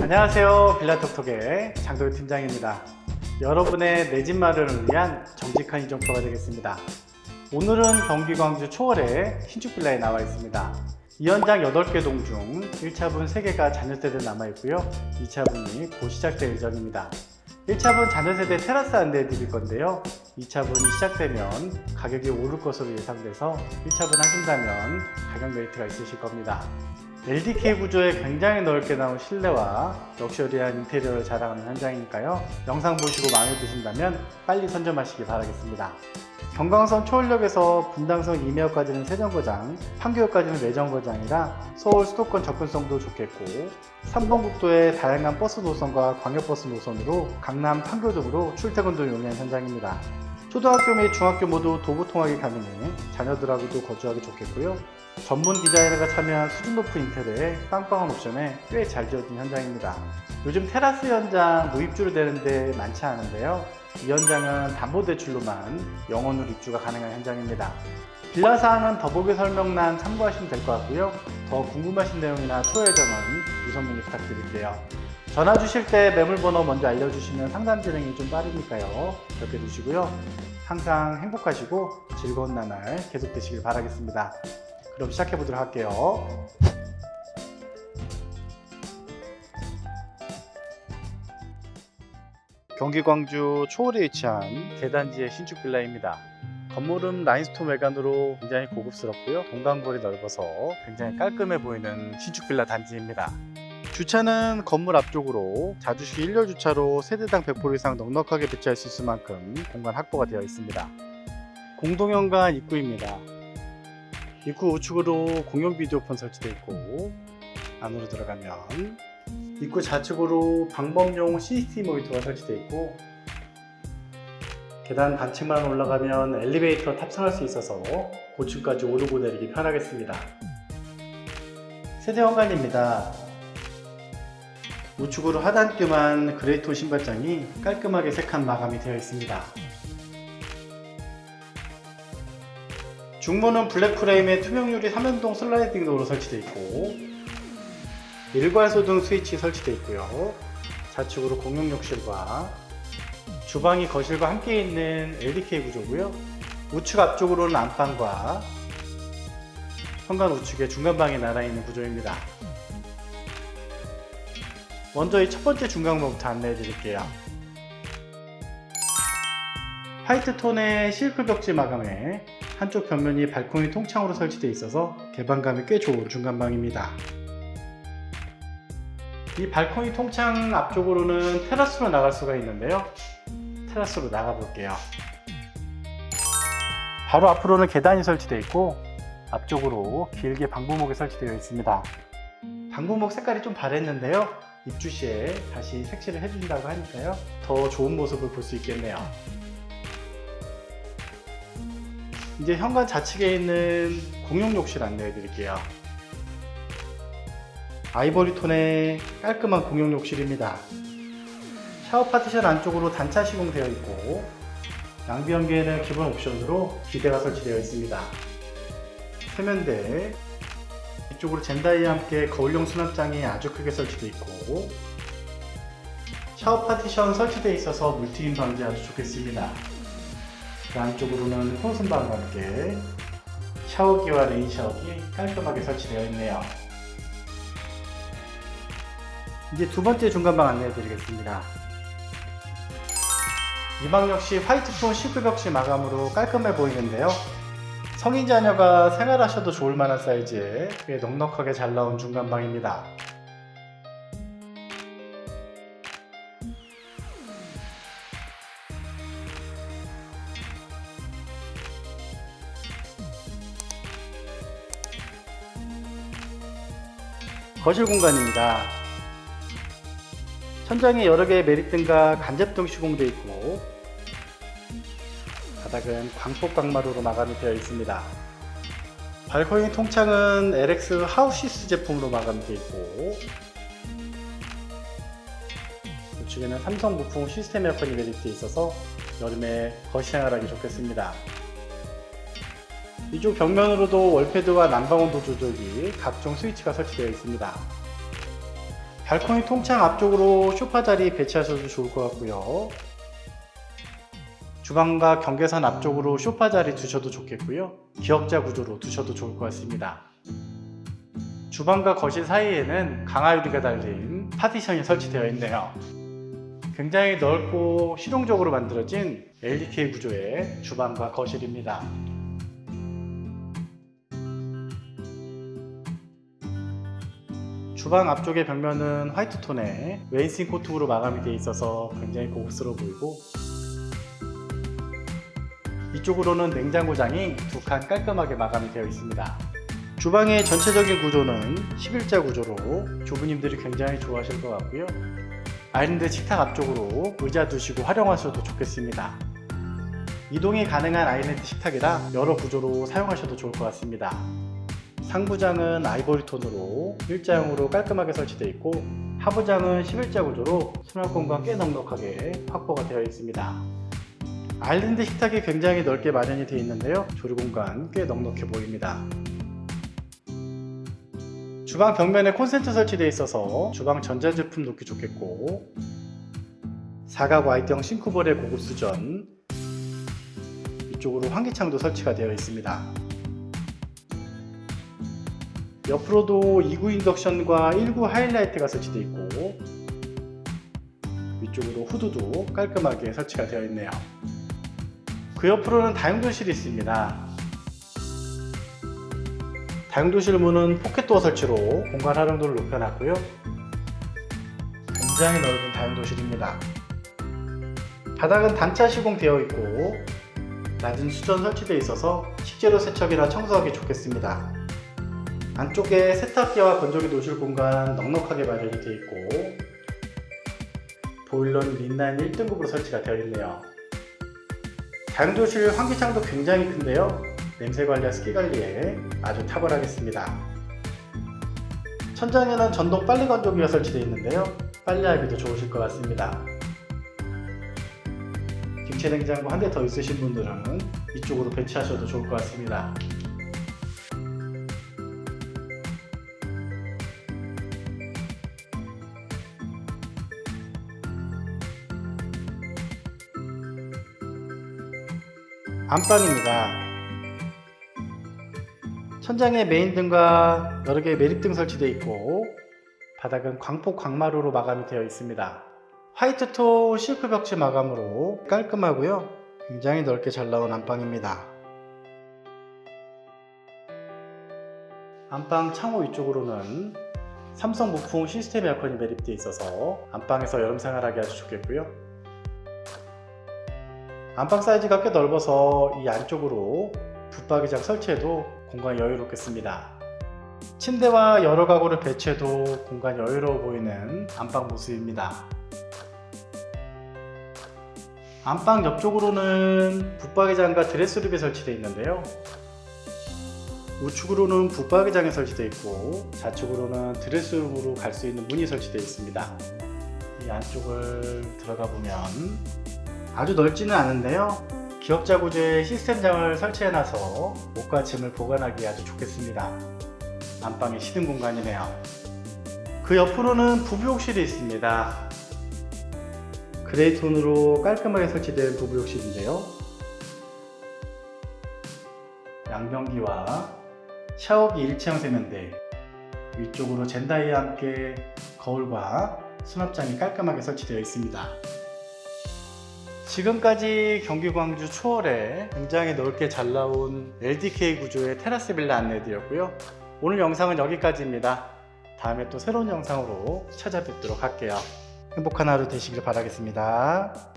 안녕하세요. 빌라톡톡의 장도희 팀장입니다. 여러분의 내 집 마련을 위한 정직한 이정표가 되겠습니다. 오늘은 경기 광주 초월의 신축 빌라에 나와 있습니다. 이 현장 8개 동 중 1차분 3개가 잔여 세대 남아 있고요. 2차분이 곧 시작될 예정입니다. 1차분 잔여 세대 테라스 안내해 드릴 건데요. 2차분이 시작되면 가격이 오를 것으로 예상돼서 1차분 하신다면 가격 메리트가 있으실 겁니다. LDK 구조에 굉장히 넓게 나온 실내와 럭셔리한 인테리어를 자랑하는 현장이니까요. 영상 보시고 마음에 드신다면 빨리 선점하시기 바라겠습니다. 경강선 초월역에서 분당선 이매역까지는 세정거장, 판교역까지는 내정거장이라 서울 수도권 접근성도 좋겠고 3번 국도의 다양한 버스 노선과 광역버스 노선으로 강남 판교 등으로 출퇴근도 용이한 현장입니다. 초등학교 및 중학교 모두 도보 통학이 가능해 자녀들하고도 거주하기 좋겠고요. 전문 디자이너가 참여한 수준 높은 인테리어에 빵빵한 옵션에 꽤 잘 지어진 현장입니다. 요즘 테라스 현장 무입주로 되는데 많지 않은데요. 이 현장은 담보 대출로만 영원으로 입주가 가능한 현장입니다. 빌라 사항은 더보기 설명란 참고하시면 될 것 같고요. 더 궁금하신 내용이나 투어 예정은 우선 문의 부탁드릴게요. 전화 주실 때 매물 번호 먼저 알려주시면 상담 진행이 좀 빠르니까요. 기억해 두시고요. 항상 행복하시고 즐거운 나날 계속 되시길 바라겠습니다. 그럼 시작해 보도록 할게요. 경기 광주 초월에 위치한 대단지의 신축 빌라입니다. 건물은 라인스톤 외관으로 굉장히 고급스럽고요. 동강볼이 넓어서 굉장히 깔끔해 보이는 신축 빌라 단지입니다. 주차는 건물 앞쪽으로 자주식 1열 주차로 세대당 100% 이상 넉넉하게 배치할 수 있을 만큼 공간 확보가 되어 있습니다. 공동현관 입구입니다. 입구 우측으로 공용 비디오폰 설치되어 있고 안으로 들어가면 입구 좌측으로 방범용 CCTV 모니터가 설치되어 있고 계단 반층만 올라가면 엘리베이터 탑승할 수 있어서 고층까지 오르고 내리기 편하겠습니다. 세대 현관입니다. 우측으로 하단교만 그레이토 신발장이 깔끔하게 색한 마감이 되어 있습니다. 중문은 블랙 프레임에 투명 유리 3연동 슬라이딩 도어로 설치되어 있고 일괄 소등 스위치 설치되어 있고요. 좌측으로 공용 욕실과 주방이 거실과 함께 있는 LDK 구조고요. 우측 앞쪽으로는 안방과 현관 우측에 중간방이 나라 있는 구조입니다. 먼저 이 첫 번째 중간부터 안내해 드릴게요. 화이트 톤의 실크 벽지 마감에 한쪽 벽면이 발코니 통창으로 설치되어 있어서 개방감이 꽤 좋은 중간방입니다. 이 발코니 통창 앞쪽으로는 테라스로 나갈 수가 있는데요. 테라스로 나가 볼게요. 바로 앞으로는 계단이 설치되어 있고 앞쪽으로 길게 방부목이 설치되어 있습니다. 방부목 색깔이 좀 바랬는데요. 입주 시에 다시 색칠을 해준다고 하니까요. 더 좋은 모습을 볼 수 있겠네요. 이제 현관 좌측에 있는 공용 욕실 안내해 드릴게요. 아이보리 톤의 깔끔한 공용 욕실입니다. 샤워 파티션 안쪽으로 단차 시공되어 있고 양비 연계에는 기본 옵션으로 기대가 설치되어 있습니다. 세면대 이쪽으로 젠다이와 함께 거울용 수납장이 아주 크게 설치되어 있고 샤워 파티션 설치되어 있어서 물튀김 방지 아주 좋겠습니다. 그 안쪽으로는 혼선방과 함께 샤워기와 레인 샤워기 깔끔하게 설치되어 있네요. 이제 두 번째 중간방 안내해 드리겠습니다. 이 방 역시 화이트톤 시크벽지 마감으로 깔끔해 보이는데요. 성인 자녀가 생활하셔도 좋을 만한 사이즈에 꽤 넉넉하게 잘 나온 중간방입니다. 거실 공간입니다. 천장에 여러 개의 메리등과 간접등 시공되어 있고 바닥은 광폭 강마루로 마감이 되어 있습니다. 발코니 통창은 LX 하우시스 제품으로 마감되어 있고 우측에는 삼성 무풍 시스템 에어컨이 매립되어 있어서 여름에 거실 생활하기 좋겠습니다. 이쪽 벽면으로도 월패드와 난방온도 조절기, 각종 스위치가 설치되어 있습니다. 발코니 통창 앞쪽으로 쇼파 자리 배치하셔도 좋을 것 같고요. 주방과 경계선 앞쪽으로 쇼파 자리 두셔도 좋겠고요. 기역자 구조로 두셔도 좋을 것 같습니다. 주방과 거실 사이에는 강화유리가 달린 파티션이 설치되어 있네요. 굉장히 넓고 실용적으로 만들어진 LDK 구조의 주방과 거실입니다. 주방 앞쪽의 벽면은 화이트 톤의 웨인싱 코트로 마감이 되어 있어서 굉장히 고급스러워 보이고 이쪽으로는 냉장고장이 두 칸 깔끔하게 마감이 되어 있습니다. 주방의 전체적인 구조는 11자 구조로 주부님들이 굉장히 좋아하실 것 같고요. 아일랜드 식탁 앞쪽으로 의자 두시고 활용하셔도 좋겠습니다. 이동이 가능한 아일랜드 식탁이라 여러 구조로 사용하셔도 좋을 것 같습니다. 상부장은 아이보리 톤으로 일자형으로 깔끔하게 설치되어 있고 하부장은 11자 구조로 수납 공간 꽤 넉넉하게 확보가 되어 있습니다. 아일랜드 식탁이 굉장히 넓게 마련이 되어 있는데요. 조리 공간 꽤 넉넉해 보입니다. 주방 벽면에 콘센트 설치되어 있어서 주방 전자제품 놓기 좋겠고 사각 Y형 싱크볼의 고급 수전 이쪽으로 환기창도 설치가 되어 있습니다. 옆으로도 2구 인덕션과 1구 하이라이트가 설치되어 있고 위쪽으로 후드도 깔끔하게 설치가 되어 있네요. 그 옆으로는 다용도실이 있습니다. 다용도실 문은 포켓도어 설치로 공간 활용도를 높여놨고요. 굉장히 넓은 다용도실입니다. 바닥은 단차 시공되어 있고 낮은 수전 설치되어 있어서 식재료 세척이나 청소하기 좋겠습니다. 안쪽에 세탁기와 건조기 놓으실 공간 넉넉하게 마련이 되어 있고 보일러는 린라인 1등급으로 설치가 되어 있네요. 다용도실 환기창도 굉장히 큰데요. 냄새 관리와 습기 관리에 아주 탁월하겠습니다. 천장에는 전동 빨래 건조기가 설치되어 있는데요. 빨래하기도 좋으실 것 같습니다. 김치 냉장고 한 대 더 있으신 분들은 이쪽으로 배치하셔도 좋을 것 같습니다. 안방입니다. 천장에 메인 등과 여러 개의 매립등 설치되어 있고 바닥은 광폭 광마루로 마감이 되어 있습니다. 화이트톤 실크 벽지 마감으로 깔끔하고요. 굉장히 넓게 잘 나온 안방입니다. 안방 창호 위쪽으로는 삼성 무풍 시스템 에어컨이 매립되어 있어서 안방에서 여름 생활하기 아주 좋겠고요. 안방 사이즈가 꽤 넓어서 이 안쪽으로 붙박이장 설치해도 공간이 여유롭겠습니다. 침대와 여러 가구를 배치해도 공간이 여유로워 보이는 안방 모습입니다. 안방 옆쪽으로는 붙박이장과 드레스룸이 설치되어 있는데요. 우측으로는 붙박이장이 설치되어 있고 좌측으로는 드레스룸으로 갈 수 있는 문이 설치되어 있습니다. 이 안쪽을 들어가 보면 아주 넓지는 않은데요. 기역자 구조의 시스템장을 설치해놔서 옷과 짐을 보관하기 아주 좋겠습니다. 안방의 시등 공간이네요. 그 옆으로는 부부욕실이 있습니다. 그레이 톤으로 깔끔하게 설치된 부부욕실인데요. 양변기와 샤워기 일체형 세면대, 위쪽으로 젠다이와 함께 거울과 수납장이 깔끔하게 설치되어 있습니다. 지금까지 경기 광주 초월에 굉장히 넓게 잘 나온 LDK 구조의 테라스 빌라 안내드렸고요. 오늘 영상은 여기까지입니다. 다음에 또 새로운 영상으로 찾아뵙도록 할게요. 행복한 하루 되시길 바라겠습니다.